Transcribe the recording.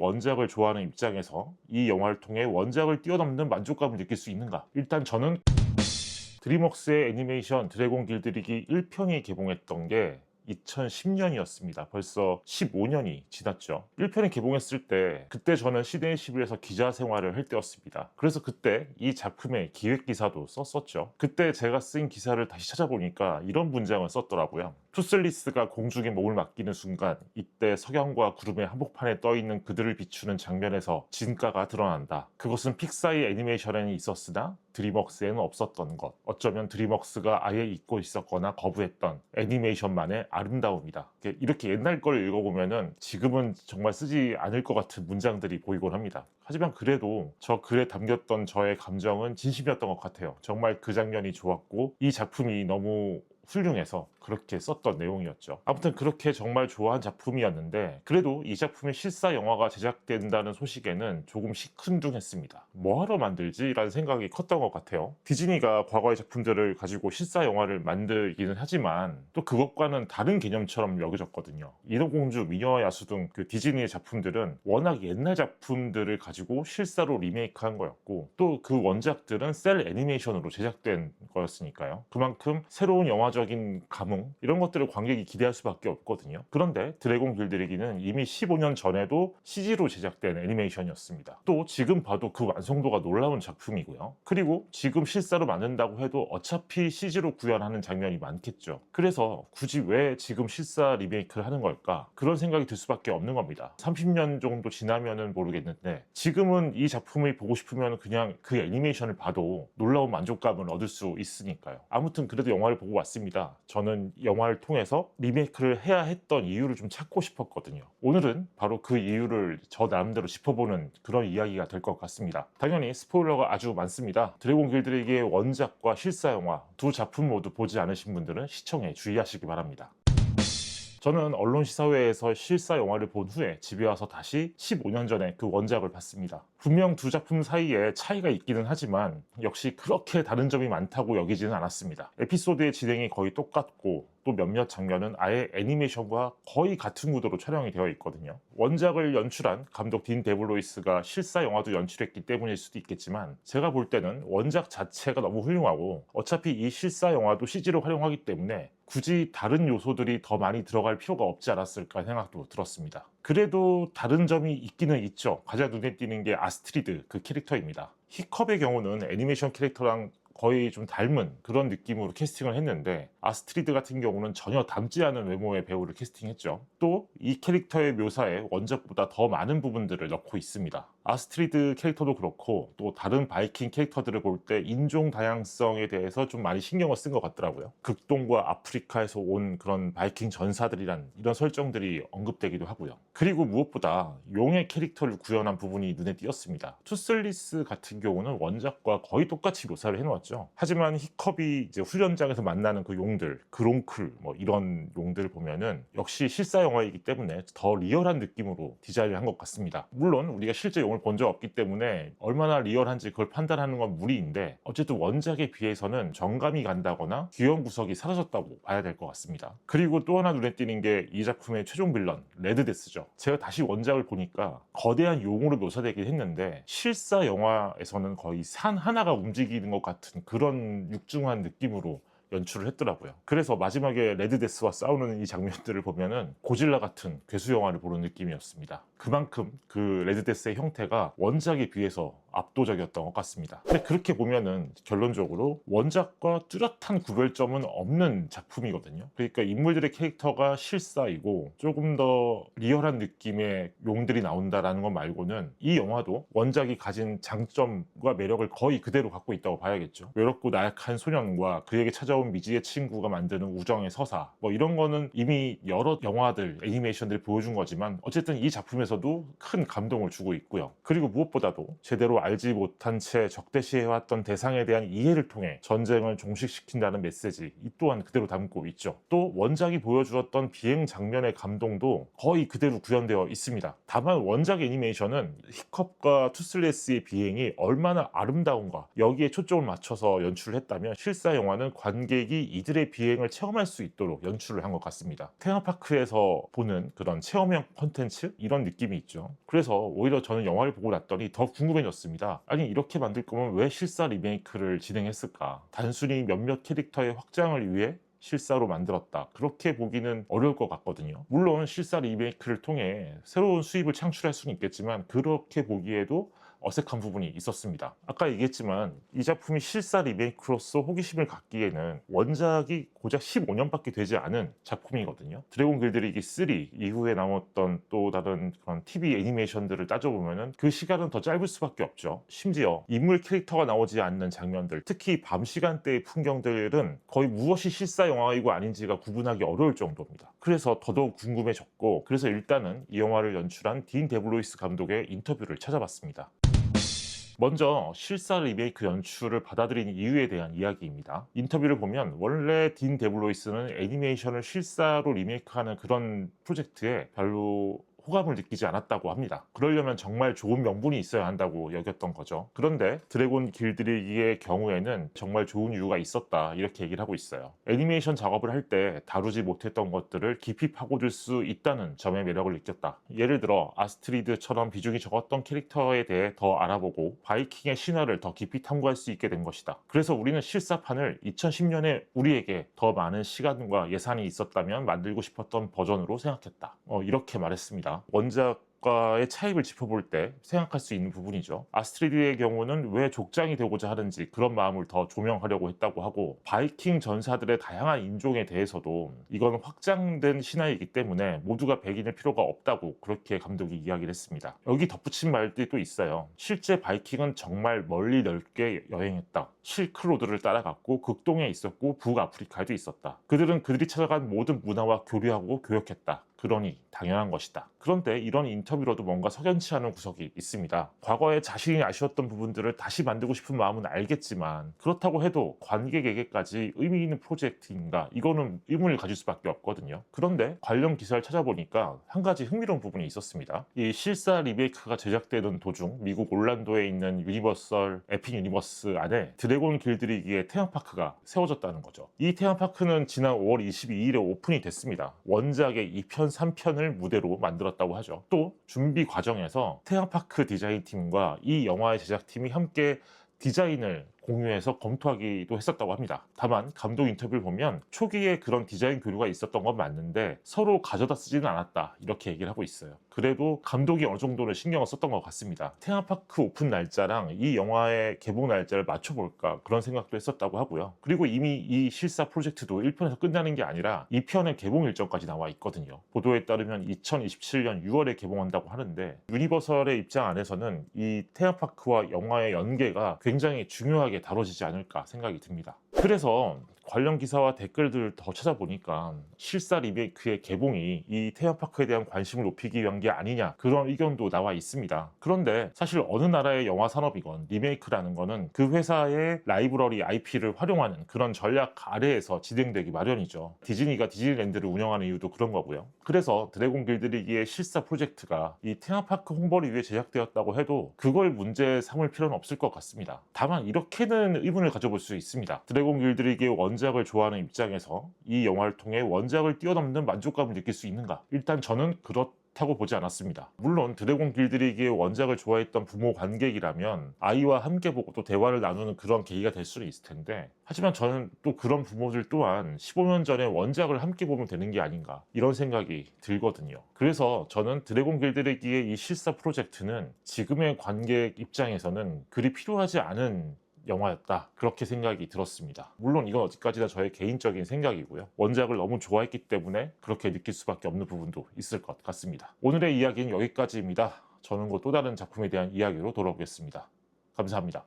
원작을 좋아하는 입장에서 이 영화를 통해 원작을 뛰어넘는 만족감을 느낄 수 있는가? 일단 저는 드림웍스의 애니메이션 드래곤 길들이기 1편이 개봉했던 게 2010년이었습니다. 벌써 15년이 지났죠. 1편이 개봉했을 때 그때 저는 시대의 11에서 기자 생활을 할 때였습니다. 그래서 그때 이 작품의 기획 기사도 썼었죠. 그때 제가 쓴 기사를 다시 찾아보니까 이런 문장을 썼더라고요. 투슬리스가 공중에 몸을 맡기는 순간 이때 석양과 구름의 한복판에 떠 있는 그들을 비추는 장면에서 진가가 드러난다. 그것은 픽사의 애니메이션에는 있었으나 드림웍스에는 없었던 것. 어쩌면 드림웍스가 아예 잊고 있었거나 거부했던 애니메이션만의 아름다움이다. 이렇게 옛날 걸 읽어보면은 지금은 정말 쓰지 않을 것 같은 문장들이 보이곤 합니다. 하지만 그래도 저 글에 담겼던 저의 감정은 진심이었던 것 같아요. 정말 그 장면이 좋았고 이 작품이 너무 훌륭해서 그렇게 썼던 내용이었죠. 아무튼 그렇게 정말 좋아한 작품이었는데 그래도 이 작품의 실사 영화가 제작된다는 소식에는 조금 시큰둥했습니다. 뭐하러 만들지? 라는 생각이 컸던 것 같아요. 디즈니가 과거의 작품들을 가지고 실사 영화를 만들기는 하지만 또 그것과는 다른 개념처럼 여겨졌거든요. 인어공주, 미녀와 야수 등 그 디즈니의 작품들은 워낙 옛날 작품들을 가지고 실사로 리메이크한 거였고 또 그 원작들은 셀 애니메이션으로 제작된 거였으니까요. 그만큼 새로운 영화적 인 감흥 이런 것들을 관객이 기대할 수밖에 없거든요. 그런데 드래곤 길들이기는 이미 15년 전에도 CG로 제작된 애니메이션이었습니다. 또 지금 봐도 그 완성도가 놀라운 작품이고요. 그리고 지금 실사로 만든다고 해도 어차피 CG로 구현하는 장면이 많겠죠. 그래서 굳이 왜 지금 실사 리메이크를 하는 걸까? 그런 생각이 들 수밖에 없는 겁니다. 30년 정도 지나면은 모르겠는데 지금은 이 작품을 보고 싶으면 그냥 그 애니메이션을 봐도 놀라운 만족감을 얻을 수 있으니까요. 아무튼 그래도 영화를 보고 왔습니다. 저는 영화를 통해서 리메이크를 해야 했던 이유를 좀 찾고 싶었거든요. 오늘은 바로 그 이유를 저 나름대로 짚어보는 그런 이야기가 될 것 같습니다. 당연히 스포일러가 아주 많습니다. 드래곤 길들이기의 원작과 실사 영화 두 작품 모두 보지 않으신 분들은 시청에 주의하시기 바랍니다. 저는 언론 시사회에서 실사 영화를 본 후에 집에 와서 다시 15년 전에 그 원작을 봤습니다. 분명 두 작품 사이에 차이가 있기는 하지만 역시 그렇게 다른 점이 많다고 여기지는 않았습니다. 에피소드의 진행이 거의 똑같고 또 몇몇 장면은 아예 애니메이션과 거의 같은 구도로 촬영이 되어 있거든요. 원작을 연출한 감독 딘 데블로이스가 실사 영화도 연출했기 때문일 수도 있겠지만 제가 볼 때는 원작 자체가 너무 훌륭하고 어차피 이 실사 영화도 CG를 활용하기 때문에 굳이 다른 요소들이 더 많이 들어갈 필요가 없지 않았을까 생각도 들었습니다. 그래도 다른 점이 있기는 있죠. 가장 눈에 띄는 게 아스트리드 그 캐릭터입니다. 히컵의 경우는 애니메이션 캐릭터랑 거의 좀 닮은 그런 느낌으로 캐스팅을 했는데 아스트리드 같은 경우는 전혀 닮지 않은 외모의 배우를 캐스팅했죠. 또 이 캐릭터의 묘사에 원작보다 더 많은 부분들을 넣고 있습니다. 아스트리드 캐릭터도 그렇고 또 다른 바이킹 캐릭터들을 볼 때 인종 다양성에 대해서 좀 많이 신경을 쓴 것 같더라고요. 극동과 아프리카에서 온 그런 바이킹 전사들이란 이런 설정들이 언급되기도 하고요. 그리고 무엇보다 용의 캐릭터를 구현한 부분이 눈에 띄었습니다. 투슬리스 같은 경우는 원작과 거의 똑같이 묘사를 해놓았죠. 하지만 히컵이 이제 훈련장에서 만나는 그 용들, 그롱클 뭐 이런 용들을 보면은 역시 실사 영화이기 때문에 더 리얼한 느낌으로 디자인을 한 것 같습니다. 물론 우리가 실제 용을 본 적 없기 때문에 얼마나 리얼한지 그걸 판단하는 건 무리인데 어쨌든 원작에 비해서는 정감이 간다거나 귀여운 구석이 사라졌다고 봐야 될 것 같습니다. 그리고 또 하나 눈에 띄는 게 이 작품의 최종 빌런 레드데스죠. 제가 다시 원작을 보니까 거대한 용으로 묘사되긴 했는데 실사 영화에서는 거의 산 하나가 움직이는 것 같은 그런 육중한 느낌으로 연출을 했더라고요. 그래서 마지막에 레드데스와 싸우는 이 장면들을 보면은 고질라 같은 괴수 영화를 보는 느낌이었습니다. 그만큼 그 레드데스의 형태가 원작에 비해서 압도적이었던 것 같습니다. 근데 그렇게 보면은 결론적으로 원작과 뚜렷한 구별점은 없는 작품이거든요. 그러니까 인물들의 캐릭터가 실사이고 조금 더 리얼한 느낌의 용들이 나온다라는 것 말고는 이 영화도 원작이 가진 장점과 매력을 거의 그대로 갖고 있다고 봐야겠죠. 외롭고 나약한 소년과 그에게 찾아온 미지의 친구가 만드는 우정의 서사 뭐 이런 거는 이미 여러 영화들 애니메이션들이 보여준 거지만 어쨌든 이 작품에서도 큰 감동을 주고 있고요. 그리고 무엇보다도 제대로 알지 못한 채 적대시해왔던 대상에 대한 이해를 통해 전쟁을 종식시킨다는 메시지 이 또한 그대로 담고 있죠. 또 원작이 보여주었던 비행 장면의 감동도 거의 그대로 구현되어 있습니다. 다만 원작 애니메이션은 히컵과 투슬레스의 비행이 얼마나 아름다운가 여기에 초점을 맞춰서 연출을 했다면 실사 영화는 관객이 이들의 비행을 체험할 수 있도록 연출을 한 것 같습니다. 테마파크에서 보는 그런 체험형 콘텐츠 이런 느낌이 있죠. 그래서 오히려 저는 영화를 보고 났더니 더 궁금해졌습니다. 아니 이렇게 만들 거면 왜 실사 리메이크를 진행했을까? 단순히 몇몇 캐릭터의 확장을 위해 실사로 만들었다. 그렇게 보기는 어려울 것 같거든요. 물론 실사 리메이크를 통해 새로운 수입을 창출할 수는 있겠지만 그렇게 보기에도 어색한 부분이 있었습니다. 아까 얘기했지만 이 작품이 실사 리메이크로서 호기심을 갖기에는 원작이 고작 15년밖에 되지 않은 작품이거든요. 드래곤 길들이기 3 이후에 나왔던 또 다른 그런 TV 애니메이션들을 따져보면은 그 시간은 더 짧을 수밖에 없죠. 심지어 인물 캐릭터가 나오지 않는 장면들, 특히 밤 시간대의 풍경들은 거의 무엇이 실사 영화이고 아닌지가 구분하기 어려울 정도입니다. 그래서 더더욱 궁금해졌고, 그래서 일단은 이 영화를 연출한 딘 데블로이스 감독의 인터뷰를 찾아봤습니다. 먼저 실사 리메이크 연출을 받아들인 이유에 대한 이야기입니다. 인터뷰를 보면 원래 딘 데블로이스는 애니메이션을 실사로 리메이크하는 그런 프로젝트에 별로 호감을 느끼지 않았다고 합니다. 그러려면 정말 좋은 명분이 있어야 한다고 여겼던 거죠. 그런데 드래곤 길들이기의 경우에는 정말 좋은 이유가 있었다 이렇게 얘기를 하고 있어요. 애니메이션 작업을 할 때 다루지 못했던 것들을 깊이 파고들 수 있다는 점의 매력을 느꼈다. 예를 들어 아스트리드처럼 비중이 적었던 캐릭터에 대해 더 알아보고 바이킹의 신화를 더 깊이 탐구할 수 있게 된 것이다. 그래서 우리는 실사판을 2010년에 우리에게 더 많은 시간과 예산이 있었다면 만들고 싶었던 버전으로 생각했다. 어, 이렇게 말했습니다. 원작 과의 차이를 짚어볼 때 생각할 수 있는 부분이죠. 아스트리드의 경우는 왜 족장이 되고자 하는지 그런 마음을 더 조명하려고 했다고 하고 바이킹 전사들의 다양한 인종에 대해서도 이건 확장된 신화이기 때문에 모두가 백인일 필요가 없다고 그렇게 감독이 이야기를 했습니다. 여기 덧붙인 말들이 또 있어요. 실제 바이킹은 정말 멀리 넓게 여행했다. 실크로드를 따라갔고 극동에 있었고 북아프리카에도 있었다. 그들은 그들이 찾아간 모든 문화와 교류하고 교역했다. 그러니 당연한 것이다. 그런데 이런 인터뷰로도 뭔가 석연치 않은 구석이 있습니다. 과거에 자신이 아쉬웠던 부분들을 다시 만들고 싶은 마음은 알겠지만 그렇다고 해도 관객에게까지 의미 있는 프로젝트인가 이거는 의문을 가질 수밖에 없거든요. 그런데 관련 기사를 찾아보니까 한 가지 흥미로운 부분이 있었습니다. 이 실사 리메이크가 제작되던 도중 미국 올란도에 있는 유니버설 에픽 유니버스 안에 드래곤 길들이기의 테마파크가 세워졌다는 거죠. 이 테마파크는 지난 5월 22일에 오픈이 됐습니다. 원작의 2편, 3편을 무대로 만들었다 고 하죠. 또 준비 과정에서 테마파크 디자인 팀과 이 영화의 제작팀이 함께 디자인을 공유해서 검토하기도 했었다고 합니다. 다만 감독 인터뷰를 보면 초기에 그런 디자인 교류가 있었던 건 맞는데 서로 가져다 쓰지는 않았다 이렇게 얘기를 하고 있어요. 그래도 감독이 어느 정도는 신경을 썼던 것 같습니다. 테마파크 오픈 날짜랑 이 영화의 개봉 날짜를 맞춰볼까 그런 생각도 했었다고 하고요. 그리고 이미 이 실사 프로젝트도 1편에서 끝나는 게 아니라 2편의 개봉 일정까지 나와 있거든요. 보도에 따르면 2027년 6월에 개봉한다고 하는데 유니버설의 입장 안에서는 이 테마파크와 영화의 연계가 굉장히 중요하게 다뤄지지 않을까 생각이 듭니다. 그래서 관련 기사와 댓글들을 더 찾아보니까 실사 리메이크의 개봉이 이 테마파크에 대한 관심을 높이기 위한 게 아니냐 그런 의견도 나와 있습니다. 그런데 사실 어느 나라의 영화 산업이건 리메이크라는 거는 그 회사의 라이브러리 IP를 활용하는 그런 전략 아래에서 진행되기 마련이죠. 디즈니가 디즈니랜드를 운영하는 이유도 그런 거고요. 그래서 드래곤 길들이기의 실사 프로젝트가 이 테마파크 홍보를 위해 제작되었다고 해도 그걸 문제 삼을 필요는 없을 것 같습니다. 다만 이렇게는 의문을 가져볼 수 있습니다. 드래곤 길들이기의 원작 을 좋아하는 입장에서 이 영화를 통해 원작을 뛰어넘는 만족감을 느낄 수 있는가? 일단 저는 그렇다고 보지 않았습니다. 물론 드래곤 길들이기의 원작을 좋아했던 부모 관객이라면 아이와 함께 보고 또 대화를 나누는 그런 계기가 될 수는 있을 텐데 하지만 저는 또 그런 부모들 또한 15년 전에 원작을 함께 보면 되는 게 아닌가 이런 생각이 들거든요. 그래서 저는 드래곤 길들이기의 이 실사 프로젝트는 지금의 관객 입장에서는 그리 필요하지 않은 영화였다. 그렇게 생각이 들었습니다. 물론 이건 어디까지나 저의 개인적인 생각이고요. 원작을 너무 좋아했기 때문에 그렇게 느낄 수밖에 없는 부분도 있을 것 같습니다. 오늘의 이야기는 여기까지입니다. 저는 곧 또 다른 작품에 대한 이야기로 돌아오겠습니다. 감사합니다